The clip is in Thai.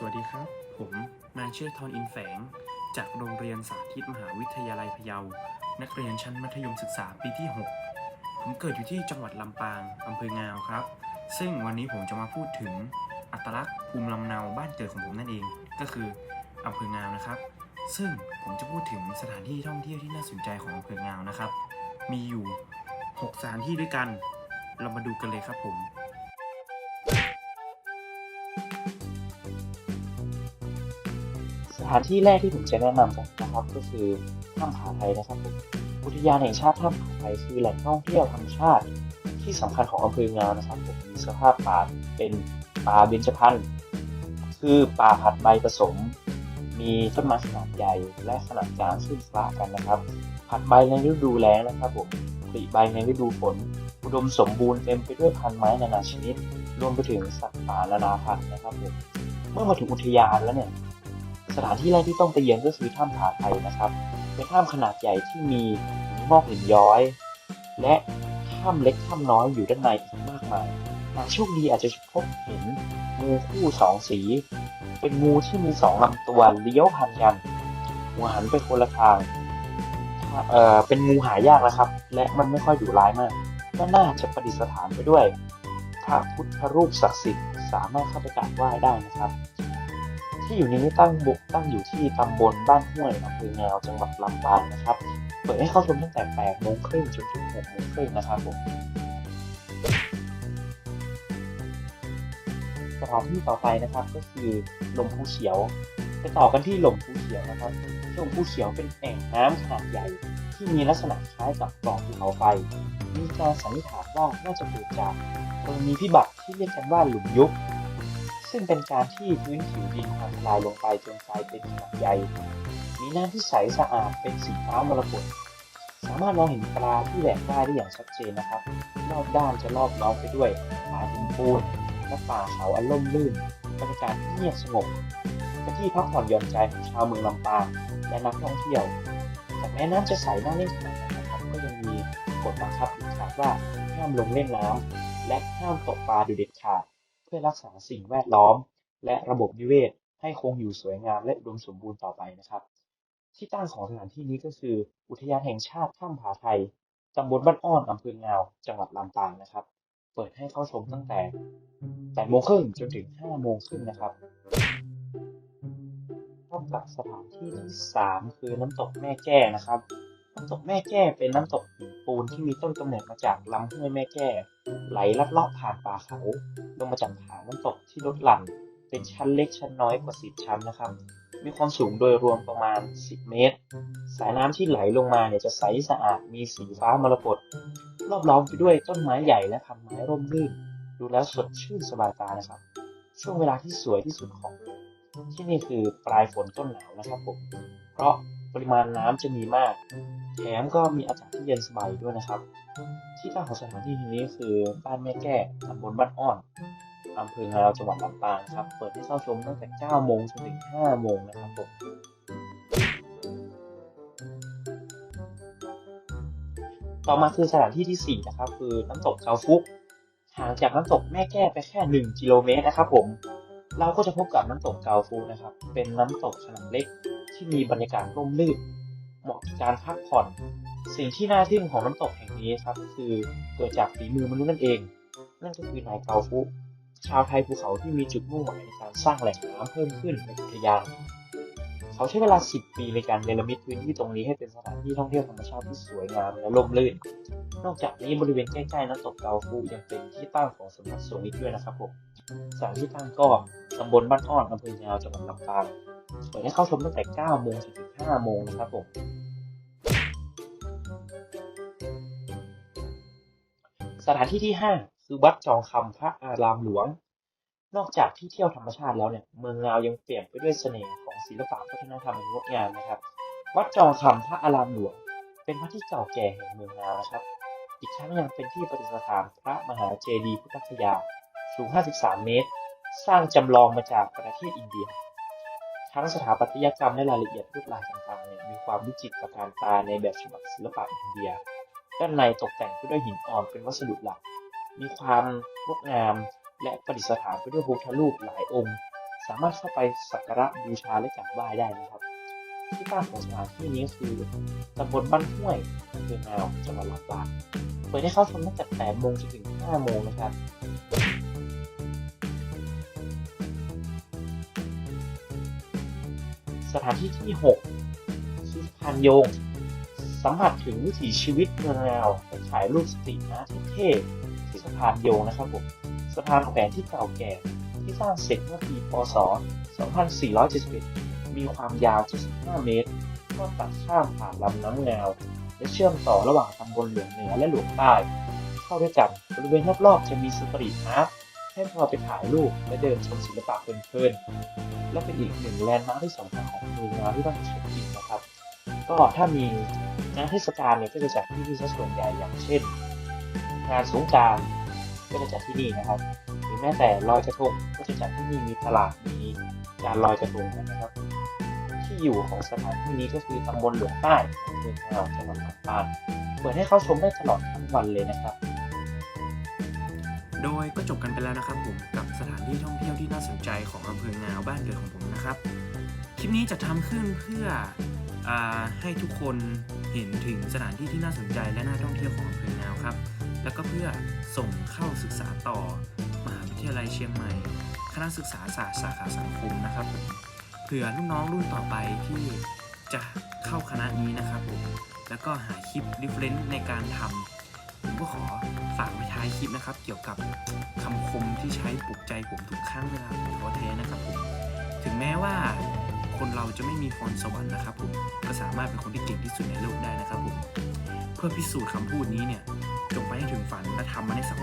สวัสดีครับ ผมนายเชิดทรอินแฝง จากโรงเรียนสาธิตมหาวิทยาลัยพะเยา นักเรียนชั้นมัธยมศึกษาปีที่ 6 ผมเกิดอยู่ที่จังหวัดลำปางอำเภองาวครับ ซึ่งวันนี้ผมจะมาพูดถึงอัตลักษณ์ภูมิลำเนาบ้านเกิดของผมนั่นเอง ก็คืออำเภองาวนะครับ ซึ่งผมจะพูดถึงสถานที่ท่องเที่ยวที่น่าสนใจของอำเภองาวนะครับ มีอยู่ 6 สถานที่ด้วยกัน เรามาดูกันเลยครับผม ถานที่แรกที่ผมจะแนะนำกันนะครับ ก็คือถ้ำผาไทยนะครับผมอุทยานแห่งชาติถ้ำผาไทยคือแหล่งท่องเที่ยวธรรมชาติ ที่สำคัญของอำเภองาวนะครับผมมีสภาพป่าเป็นป่าเบญจพรรณคือป่าผัดใบผสม มีต้นไม้ขนาดใหญ่และขนาดกลางขึ้นฟ้ากันนะครับผัดใบในฤดูแล้งนะครับผมผลิใบในฤดูฝน อุดมสมบูรณ์เต็มไปด้วยพันไม้นานาชนิด รวมไปถึงสัตว์ป่านานาพันธุ์นะครับผมเมื่อมาถึงอุทยานแล้วเนี่ย สถานที่แรกที่ต้องไปเยือนก็คือถ้ำผาไทยนะครับเป็นถ้ำขนาดใหญ่ที่มีหินงอกหินย้อย และถ้ำเล็กถ้ำน้อยอยู่ด้านในอีกมากมายหากโชคดีอาจจะพบเห็นงูคู่สองสี เป็นงูที่มีสองลำตัวเลี้ยวพันกันหัวหันไปคนละทางเอ่อเป็นงูหายากนะครับ และมันไม่ค่อยดุร้ายมากด้านหน้าจะประดิษฐานไปด้วยพระพุทธรูปศักดิ์สิทธิ์สามารถเข้าไปกราบไหว้ได้นะครับ ที่อยู่นี้ตั้งบุกตั้งอยู่ที่ตำบลบ้านห้วยอำเภองาวจังหวัดลำปางนะครับ เปิดให้เข้าชมตั้งแต่8โมงครึ่งจนถึง6โมงครึ่งนะครับผมสถานที่ต่อไปนะครับก็คือหลมภูเขียว ไปต่อกันที่หลมภูเขียวนะครับหลมภูเขียวเป็นแอ่งน้ำขนาดใหญ่ ที่มีลักษณะคล้ายกับปล่องภูเขาไฟ มีการสันนิษฐานว่าน่าจะเกิดจากกรณีพิบัติที่เรียกกันว่าหลุมยุบ ซึ่งเป็นการที่พื้นผิวดินพังทลายลงไปจนกลายเป็นขนาดใหญ่มีน้ำที่ใสสะอาดเป็นสีฟ้ามรกตสามารถมองเห็นปลาที่แหวกว่ายได้อย่างชัดเจนนะครับ รอบด้านจะรอบล้อมไปด้วยป่าหินปูนและป่าเขาอันร่มรื่นบรรยากาศเงียบสงบเป็นที่พักผ่อนหย่อนใจของชาวเมืองลำปางและนักท่องเที่ยวแต่แม้น้ำจะใสน่าเล่นขนาดไหนนะครับก็ยังมีกฎบังคับอยู่ครับว่าห้ามลงเล่นน้ำและห้ามตกปลาโดยเด็ดขาด เพื่อรักษาสิ่งแวดล้อม และระบบนิเวศ ให้คงอยู่สวยงามและอุดมสมบูรณ์ต่อไปนะครับ ที่ตั้งของสถานที่นี้ก็คือ อุทยานแห่งชาติถ้ำผาไทยตำบลบ้านอ้อนอำเภองาว จังหวัดลำปางนะครับ เปิดให้เข้าชมตั้งแต่8โมงครึ่งจนถึง5โมงครึ่งนะครับพบกับสถานที่ที่ 3 คือน้ำตกแม่แก้นะครับ น้ำตกแม่แก้เป็นน้ำตกหินปูนที่มีต้นกำเนิดมาจากลำห้วยแม่แก้ ไหลลัดเลาะผ่านป่าเขาลงมาจากผาน้ำตกที่ลดหลั่น เป็นชั้นเล็กชั้นน้อยกว่า10ชั้นนะครับ มีความสูงโดยรวมประมาณ 10 เมตร สายน้ำที่ไหลลงมาเนี่ยจะใสสะอาดมีสีฟ้ามรกตรอบล้อมไปด้วยต้นไม้ใหญ่และพันไม้ร่มรื่น ดูแล้วสดชื่นสบายตานะครับ ช่วงเวลาที่สวยที่สุดของที่นี่คือปลายฝนต้นหนาวนะครับผมเพราะ ริมาณน้ำจะมีมาก แถมก็มีอากาศที่เย็นสบายด้วยนะครับ ที่ตั้งของสถานที่แห่งนี้คือบ้านแม่แก้ตำบลบ้านอ้อนอำเภองาวจังหวัดลำปางครับ เปิดให้เข้าชมตั้งแต่ 9 โมงจนถึง 5 โมงนะครับผมต่อมาคือสถานที่ที่ 4 นะครับ คือน้ำตกเกาฟุกห่างจากน้ำตกแม่แก้ไปแค่ 1 กิโลเมตรนะครับผม เราก็จะพบกับน้ำตกเกาฟูนะครับ เป็นน้ำตกขนาดเล็ก ที่มีบรรยากาศร่มรื่นเหมาะกับการพักผ่อน สิ่งที่น่าทึ่งของน้ำตกแห่งนี้ครับ คือเกิดจากฝีมือมนุษย์นั่นเอง นั่นก็คือนายเกาฟุชาวไทยภูเขาที่มีจุดมุ่งหมายในการสร้างแหล่งน้ำเพิ่มขึ้นในอุทยานเขาใช้เวลา 10 ปีในการเนรมิตพื้นที่ตรงนี้ให้เป็นสถานที่ท่องเที่ยวธรรมชาติที่สวยงามและร่มรื่น นอกจากนี้บริเวณใกล้ๆน้ำตกเกาฟูยังเป็นที่ตั้งของสำนักสงฆ์อีกด้วยนะครับผมสถานที่ตั้งก็ตำบลบ้านอ้อนอำเภอยาวจังหวัดลำปาง เปิดให้เข้าชมตั้งแต่ 9 โมงถึง5โมงนะครับผมสถานที่ที่ 5 คือวัดจองคำพระอารามหลวง นอกจากที่เที่ยวธรรมชาติแล้วเนี่ย เมืองงาวยังเปลี่ยนไปด้วยเสน่ห์ของศิลปะวัฒนธรรมงดงามนะครับ วัดจองคำพระอารามหลวง เป็นวัดที่เก่าแก่แห่งเมืองงาวนะครับ อีกทั้งยังเป็นที่ประดิษฐานพระมหาเจดีย์พุทธคยา สูง 53 เมตร สร้างจำลองมาจากประเทศอินเดีย ทั้งสถาปัตยกรรมและรายละเอียดลวดลายต่างๆเนี่ยมีความวิจิตรการตาในแบบฉบับศิลปะอินเดีย ด้านในตกแต่งด้วยหินอ่อนเป็นวัสดุหลัก มีความงดงาม และประดิษฐานไปด้วยพระพุทธรูปหลายองค์ สามารถเข้าไปสักการะบูชาและกราบไหว้ได้นะครับ ที่ตั้งของสถานที่นี้คือตำบลบ้านห้วยอำเภองาวจังหวัดลำปางเปิดให้เข้าชมตั้งแต่8โมงจนถึง5โมงนะครับ สถานที่ที่6คือสะพานโยง สัมผัสถึงวิถีชีวิตเมืองงาวและถ่ายรูปสตรีทอาร์ตเท่ที่สะพานโยงนะครับผมสะพานแขวนที่เก่าแก่ที่สร้างเสร็จเมื่อปี พศ 2471 มีความยาว 75 เมตร ก็ตัดข้ามผ่านลำน้ำงาวและเชื่อมต่อระหว่างตำบลหลวงเหนือและหลวงใต้ เข้าด้วยกันบริเวณรอบๆจะมีสตรีทอาร์ต ให้พอไปถ่ายรูปและเดินชมศิลปะเพลินๆและเป็นอีกหนึ่งแลนด์มาร์คที่สำคัญของเมืองาวที่ต้องเช็คอินนะครับ ก็ถ้ามีงานเทศกาลเนี่ยก็จะจัดที่นี่ซะส่วนใหญ่อย่างเช่น งานสงการก็จะจัดที่นี่นะครับหรือแม้แต่ลอยกระทงก็จะจัดที่นี่มีตลาดมีการลอยกระทงนะครับ ที่อยู่ของสถานที่นี้ก็คือตำบลหลวงใต้อำเภอแาวจังหวัดลำปางเปิดให้เข้าชมได้ตลอดทั้งวันเลยนะครับ โดยก็จบกันไปแล้วนะครับผมกับสถานที่ท่องเที่ยวที่น่าสนใจของอำเภองาวบ้านเกิดของผมนะครับ คลิปนี้จะทำขึ้นเพื่ออให้ทุกคนเห็นถึงสถานที่ที่น่าสนใจและน่าท่องเที่ยวของอำเภองาวครับ แล้วก็เพื่อส่งเข้าศึกษาต่อมหาวิทยาลัยเชียงใหม่ คณะศึกษาศาสตร์สาขาสังคมนะครับผมเผื่อลูกน้องรุ่นต่อไปที่จะเข้าคณะนี้นะครับผมแล้วก็หาคลิปดิเฟรนต์ในการทำ ผมก็ขอฝากไว้ท้ายคลิปนะครับ เกี่ยวกับคำคมที่ใช้ปลุกใจผมทุกครั้งเวลาผมท้อแท้นะครับผมถึงแม้ว่าคนเราจะไม่มีพรสวรรค์นะครับผมก็สามารถเป็นคนที่เก่งที่สุดในโลกได้นะครับผมเพื่อพิสูจน์คำพูดนี้เนี่ยจงไปให้ถึงฝันและทำมันให้สำ